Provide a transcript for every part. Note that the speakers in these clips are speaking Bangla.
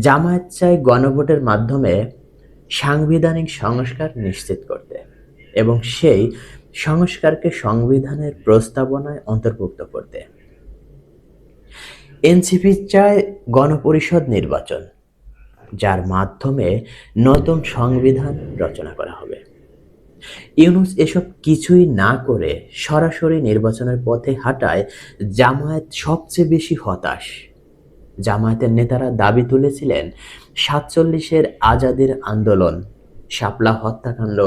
জামায়াত চায় গণভোটের মাধ্যমে সাংবিধানিক সংস্কার নিশ্চিত করতে এবং সেই সংস্কারকে সংবিধানের প্রস্তাবনায় অন্তর্ভুক্ত করতে। এনসিপি চায় গণপরিষদ নির্বাচন, যার মাধ্যমে নতুন সংবিধান রচনা করা হবে। ইউনুস এসব কিছুই না করে সরাসরি নির্বাচনের পথে হাঁটায় জামায়াত সবচেয়ে বেশি হতাশ। জামায়াতের নেতারা দাবি তুলেছিলেন সাতচল্লিশের আজাদের আন্দোলন, শাপলা হত্যাকাণ্ড,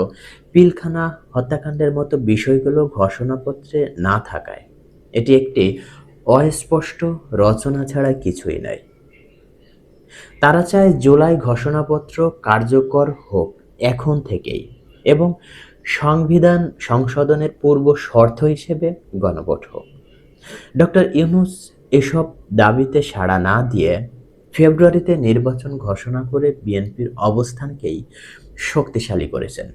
পিলখানা হত্যাকাণ্ডের মতো বিষয়গুলো ঘোষণাপত্রে না থাকায়। এটি একটি অস্পষ্ট রচনা ছাড়া কিছুই নয়। তারা চায় জুলাই ঘোষণাপত্র কার্যকর হোক এখন থেকেই এবং সংবিধান সংশোধনের পূর্ব শর্ত হিসেবে গণভোট হোক। ডক্টর ইউনুস এসব দাবিতে সাড়া না দিয়ে ফেব্রুয়ারিতে নির্বাচন ঘোষণা করে বিএনপির অবস্থানকেই শক্তিশালী করেছেন।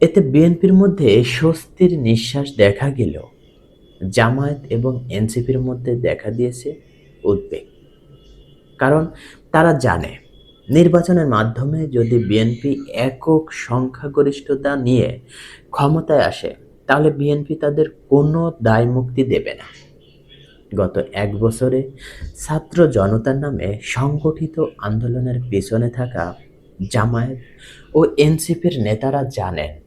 এতে বিএনপির মধ্যে স্বস্তির নিঃশ্বাস দেখা গেলেও জামায়াত এবং এনসিপির মধ্যে দেখা দিয়েছে উদ্বেগ। কারণ তারা জানে, নির্বাচনের মাধ্যমে যদি বিএনপি একক সংখ্যাগরিষ্ঠতা নিয়ে ক্ষমতায় আসে, তাহলে বিএনপি তাদের কোনো দায় মুক্তি দেবে না। গত এক বছরে ছাত্র জনতার নামে সংগঠিত আন্দোলনের পেছনে থাকা জামায়াত ও এনসিপির নেতারা জানেন,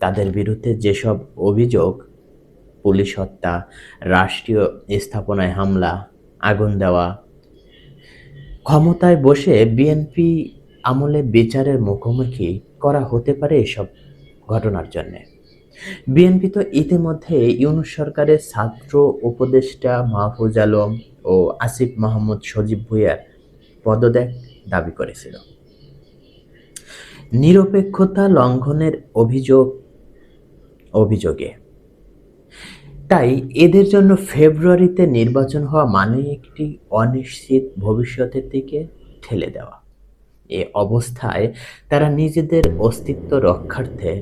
তাদের বিরুদ্ধে যেসব অভিযোগ, পুলিশ হত্যা, রাষ্ট্রীয় স্থাপনায় হামলা, আগুন দেওয়া, ক্ষমতায় বসে বিএনপি আমলে বিচারের মুখোমুখি করা হতে পারে এসব ঘটনার জন্যে। বিএনপি তো ইতিমধ্যে ইউনুস সরকারের ছাত্র উপদেষ্টা মাহফুজ আলম ও আসিফ মাহমুদ সজীব ভুইয়ার পদত্যাগ দাবি করেছিল। নিরপেক্ষতা লঙ্ঘনের অভিযোগ, অভিযোগে। তাই এদের জন্য ফেব্রুয়ারিতে নির্বাচন হওয়া মানে একটি অনিশ্চিত ভবিষ্যতের দিকে ঠেলে দেওয়া। এ অবস্থায় তারা নিজেদের অস্তিত্ব রক্ষার্থে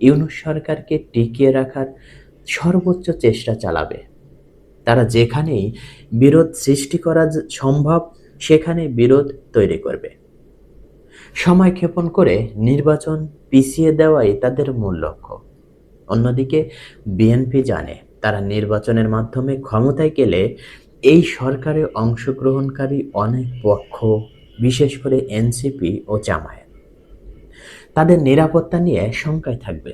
ইউনুস সরকারকে টিকিয়ে রাখার সর্বোচ্চ চেষ্টা চালাবে। তারা যেখানেই বিরোধ সৃষ্টি করা সম্ভব, সেখানে বিরোধ তৈরি করবে। সময় ক্ষেপণ করে নির্বাচন পিছিয়ে দেওয়াই তাদের মূল লক্ষ্য। অন্যদিকে, বিএনপি জানে তারা নির্বাচনের মাধ্যমে ক্ষমতায় গেলে এই সরকারে অংশগ্রহণকারী অনেক পক্ষ, বিশেষ করে এনসিপি ও জামায়াত। তাদের নিরাপত্তা নিয়ে শঙ্কায় থাকবে।